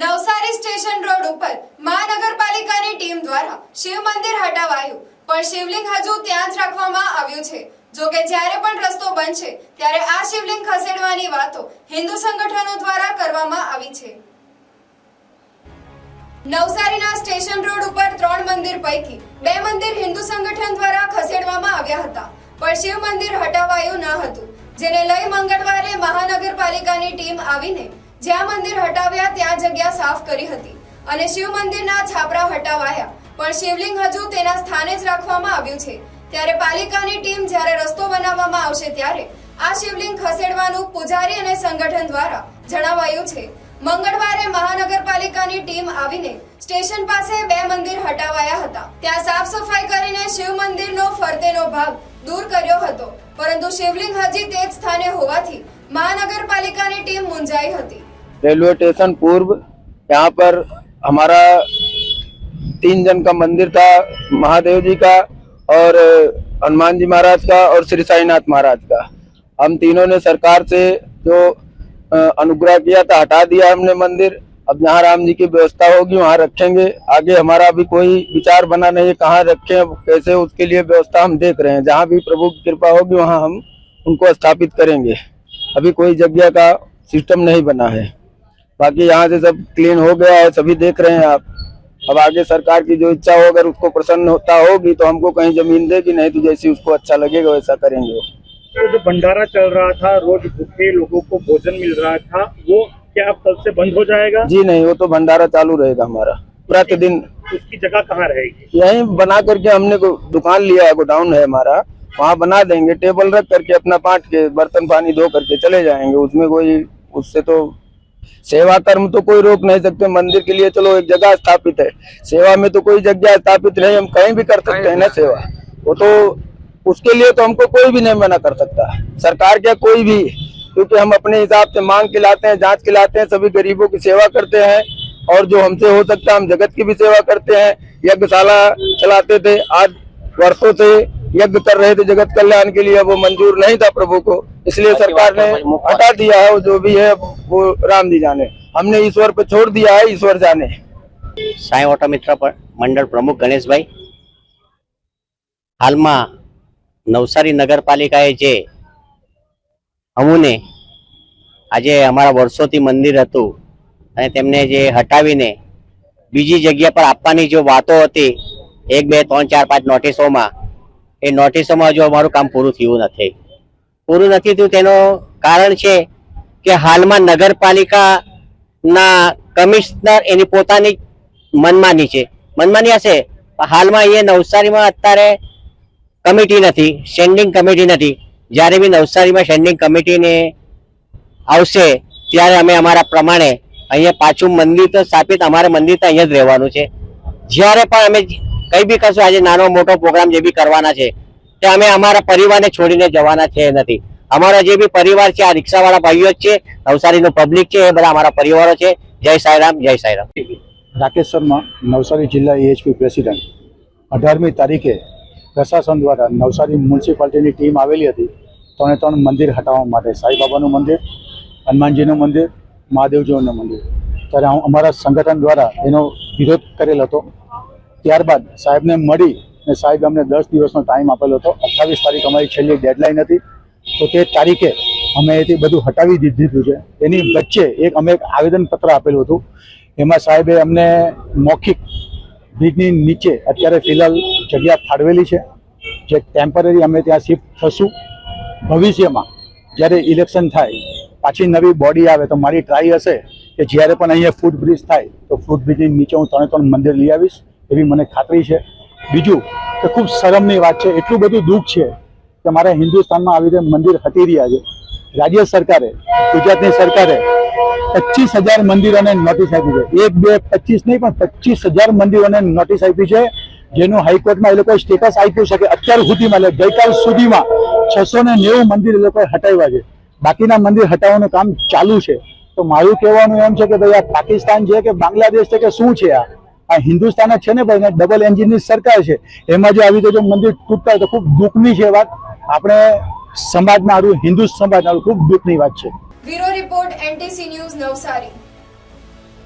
Navsari station road ઉપર મહાનગરપાલિકાની team દ્વારા શિવ મંદિર હટાવાયું. પણ શિવલિંગ હજુ ત્યાં જ રાખવામાં આવ્યું છે. જો કે જ્યારે પણ રસ્તો બનશે, ત્યારે આ શિવલિંગ ખસેડવાની વાતો હિન્દુ સંગઠનો દ્વારા કરવામાં આવી છે. નવસારીના સ્ટેશન રોડ ઉપર ત્રણ મંદિર પૈકી બે મંદિર હિન્દુ સંગઠન દ્વારા ખસેડવામાં આવ્યા હતા. પણ શિવ મંદિર હટાવાયું ન હતું, જેને લઈ મંગળવારે મહાનગરપાલિકાની ટીમ આવીને જ્યાં મંદિર હટાવ્યા ત્યાં જગ્યા સાફ કરી હતી અને શિવ મંદિરના છાપરા હટાવાયા. પણ શિવલિંગ હજુ તેના સ્થાને જ રાખવામાં આવ્યું છે. ત્યારે પાલિકાની ટીમ જ્યારે રસ્તો બનાવવામાં આવશે ત્યારે આ શિવલિંગ ખસેડવાનું પૂજારી અને સંગઠન દ્વારા જણાવાયું છે. મંગળવારે મહાનગરપાલિકાની ટીમ આવીને સ્ટેશન પાસે બે મંદિર હટાવાયા હતા. ત્યાં સાફ સફાઈ કરીને શિવ મંદિરનો ફરતેનો ભાગ દૂર કર્યો હતો. પરંતુ શિવલિંગ હજી તે જ સ્થાને હોવાથી મહાનગરપાલિકાની ટીમ મૂંઝાઈ હતી. रेलवे स्टेशन पूर्व, यहाँ पर हमारा तीन जन का मंदिर था, महादेव जी का और हनुमान जी महाराज का और श्री साईनाथ महाराज का। हम तीनों ने सरकार से जो अनुग्रह किया था, हटा दिया हमने मंदिर। अब जहाँ राम जी की व्यवस्था होगी, वहाँ रखेंगे। आगे हमारा अभी कोई विचार बना नहीं है कहाँ रखें कैसे उसके लिए व्यवस्था हम देख रहे हैं। जहाँ भी प्रभु की कृपा होगी, वहाँ हम उनको स्थापित करेंगे। अभी कोई जगह का सिस्टम नहीं बना है। बाकी यहाँ से सब क्लीन हो गया है सभी देख रहे हैं आप। अब आगे सरकार की जो इच्छा हो अगर उसको प्रसन्न होता होगी तो हमको कहीं ज़मीन देगी नहीं तो जैसी उसको अच्छा लगेगा वैसा करेंगे। तो जो भंडारा चल रहा था रोज भूखे लोगों को भोजन मिल रहा था वो क्या कल से बंद हो जाएगा? जी नहीं वो तो भंडारा चालू रहेगा हमारा प्रतिदिन। उसकी जगह कहाँ रहेगी? यही बना करके हमने को दुकान लिया है गोडाउन है हमारा वहाँ बना देंगे टेबल रख करके अपना पाट के बर्तन पानी धो करके चले जाएँगे उसमें कोई उससे तो सेवा कर्म तो कोई रोक नहीं सकते, मंदिर के लिए चलो एक जगह स्थापित है। सेवा में तो कोई जगह स्थापित नहीं, हम कहीं भी कर सकते हैं ना सेवा। वो तो उसके लिए तो हमको कोई भी नहीं मना कर सकता। सरकार क्या कोई भी, क्योंकि हम अपने हिसाब से मांग के लाते हैं, जाँच के लाते हैं, सभी गरीबों की सेवा करते हैं, और जो हमसे हो सकता है, हम जगत की भी सेवा करते हैं। यज्ञशाला चलाते थे, आज वर्षों से यज्ञ कर रहे थे जगत कल्याण के लिए वो मंजूर नहीं था प्रभु को इसलिए सरकार ने हटा दिया है वो जो भी है वो राम जी जाने हमने ईश्वर पे छोड़ दिया है ईश्वर जाने સાંઈ ઓટો મિત્ર પર મંડળ પ્રમુખ ગણેશભાઈ હાલમાં નવસારી નગરપાલિકાએ જે અમુને આજે અમારા વર્ષોથી મંદિર હતું અને તેમને જે હટાવીને બીજી જગ્યા પર આપવાની જો વાતો હતી એક બે ત્રણ ચાર પાંચ નોટિસોમાં એ નોટિસોમાં હજુ અમારું કામ પૂરું થયું નથી. પૂરું નથી થયું તેનું કારણ છે કે હાલમાં નગરપાલિકાના કમિશનર એની પોતાની મનમાની છે. મનમાની હશે હાલમાં અહીંયા નવસારીમાં અત્યારે કમિટી નથી સ્ટેન્ડિંગ કમિટી નથી. જ્યારે બી નવસારીમાં સ્ટેન્ડિંગ કમિટીને આવશે, ત્યારે અમે અમારા પ્રમાણે અહીંયા પાછું મંદિર તો સ્થાપિત, અમારે મંદિર તો અહીંયા જ રહેવાનું છે. જ્યારે પણ અમે કઈ બી કરશું આજે નાનો મોટો પ્રોગ્રામ જે બી કરવાના છે, તે અમે અમારા પરિવારને છોડીને જવાના છે નથી. અમારા જે બી પરિવાર છે, આ રિક્ષાવાળા ભાઈઓ જ છે, નવસારીનું પબ્લિક છે, એ બધા અમારા પરિવારો છે. જય સાંઈરામ જય સાંઈરામ. રાકેશ શર્મા, નવસારી જિલ્લા એએચપી પ્રેસિડેન્ટ અઢારમી તારીખે પ્રશાસન દ્વારા નવસારી મ્યુનિસિપાલિટીની ટીમ આવેલી હતી, ત્રણે ત્રણ મંદિર હટાવવા માટે. સાંઈબાબાનું મંદિર, હનુમાનજીનું મંદિર, મહાદેવજીનું મંદિર. ત્યારે અમ- અમારા સંગઠન દ્વારા એનો વિરોધ કરેલ હતો. ત્યારબાદ સાહેબને મળી અને સાહેબ અમને દસ દિવસનો ટાઈમ આપેલો હતો. અઠ્ઠાવીસ તારીખ અમારી છેલ્લી ડેડલાઇન હતી. તો તે તારીખે અમે એથી બધું હટાવી દીધું છે. એની વચ્ચે એક અમે એક આવેદનપત્ર આપેલું હતું. એમાં સાહેબે અમને મૌખિક બ્રિજની નીચે અત્યારે ફિલહાલ જગ્યા ફાળવેલી છે. જે ટેમ્પરરી અમે ત્યાં શિફ્ટ થશું. ભવિષ્યમાં જ્યારે ઇલેક્શન થાય, પાછી નવી બોડી આવે તો મારી ટ્રાય હશે કે જ્યારે પણ અહીંયા ફૂટ બ્રિજ થાય, તો ફૂટ બ્રિજની નીચે હું ત્રણે ત્રણ મંદિર લઈ આવીશ. એવી મને ખાતરી છે. બીજું કે ખૂબ શરમની વાત છે. એટલું બધું દુઃખ છે કે મારા હિન્દુસ્તાનમાં આવી રીતે મંદિર હટી રહ્યા છે. રાજ્ય સરકારે, ગુજરાતની સરકારે પચીસ હજાર મંદિરોને નોટિસ આપી છે. એક, બે, પચીસ નહીં, પણ પચીસ હજાર મંદિરોને નોટિસ આપી છે. જેનું હાઈકોર્ટમાં એ લોકોએ સ્ટેટસ આપ્યું છે કે અત્યાર સુધીમાં, એટલે ગઈકાલ સુધીમાં છસો ને નેવું મંદિર એ લોકોએ હટાવ્યા છે. બાકીના મંદિર હટાવવાનું કામ ચાલુ છે. તો મારું કહેવાનું એમ છે કે ભાઈ આ પાકિસ્તાન છે કે બાંગ્લાદેશ છે કે શું છે આ? આ હિન્દુસ્તાન છે ને ભાઈ ડબલ એન્જિનની સરકાર છે. એમાં જો આવી જો મંદિર તૂટતા હોય તો ખૂબ દુઃખની છે વાત. આપણે સમાજમાં હારું, હિન્દુ સમાજ હારું, ખૂબ દુઃખની વાત છે. Bureau report NTC news Navsari.